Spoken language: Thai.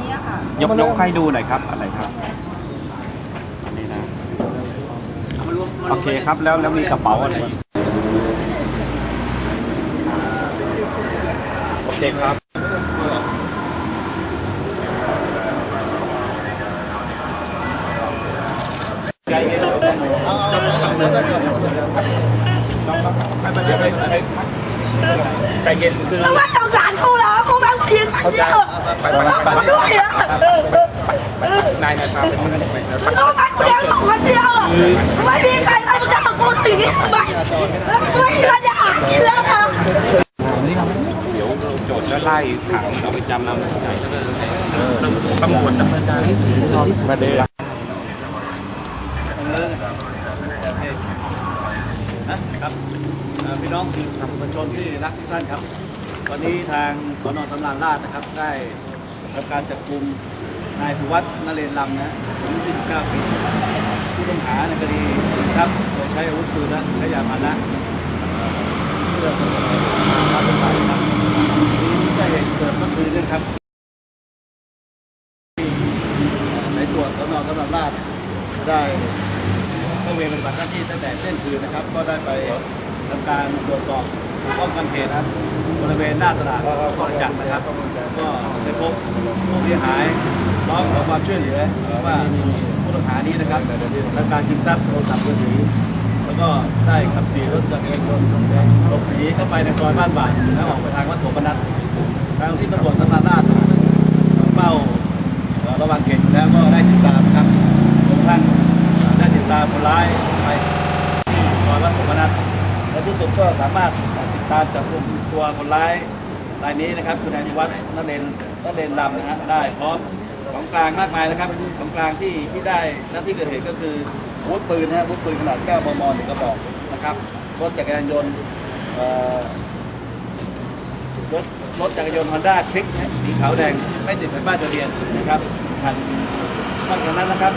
นี้อะค่ะยกยกให้ดูหน่อยครับอะไรครับอันนี้นะโอเคครับแล้วแล้วมีกระเป๋าอะไรบ้างโอเคครับใจเย็นคือ แล้วว่าสงสารกูเหรอ กูบางทีมันเยอะมันด้วยอะนายนะครับเป็นคนไปมันต้องมากูเลี้ยงสองคนเดียวไม่มีใครใครจะมากูสิ่งนี้ทำไมไม่มีปัญญากินแล้วนะเดี๋ยวโจทย์แล้วไล่ขังเราไปจำนำที่ไหนแล้วก็ตำรวจดำเนินการประเด็นนะครับพี่น้องสื่อมวลชนที่รักทุกท่านครับ วันนี้ทางสนสำราญราชนะครับ ได้ทำการจับกลุ่มนายภูวัฒน์นเรนลำนะอายุ29ปีผู้ต้องหาในคดีครับโดยใช้อาวุธปืนและใช้ยาพาหนะเพื่อมาเป็นฝ่ายครับที่ได้เหตุเกิดเมื่อคืนนะครับที่ในตรวจสนสำราญราชได้เข้าเวรปฏิบัติหน้าที่ตั้งแต่เที่ยงคืนนะครับ ก็ได้ไป ทำการตรวจสอบป้องกันเหตุนะครับบริเวณหน้าตลาดบริจักนะครับ ก็ได้พบผู้เสียหายร้องขอความช่วยเหลือว่าผู้ต้องหานี้นะครับทำการชิงทรัพย์โทรศัพท์มือถือแล้วก็ได้ขับขี่รถจักรยานยนต์หลบหนีเข้าไปในซอยบ้านบ่ายแล้วออกไปทางวัดโถมนัสทางที่ตำรวจสำนักราชเฝ้าระวังเขตอยู่แล้วก็ได้ติดตามนะครับจนกระทั่ง ได้ติดตามคนร้ายไปที่ซอยวัดสมนัทและ ที่สุดก็สามารถติดตามจับกลุ่มตัวคนร้ายรายนี้นะครับคือนายวัฒน์นเรนนเรนลำนะฮะได้พร้อมของกลางมากมายนะครับของกลางที่ที่ได้น้าที่เกิดเหตุก็คืออาวุธปืนนะฮะอาวุธปืนขนาด 9 มมหนึ่งกระบอกนะครับรถจักรยานยนต์รถรถจักรยานยนต์ฮอนด้าคลิกสีขาวแดงไม่ติดแผ่นป้ายทะเบียนนะครับคันนอกจากนั้นนะครับ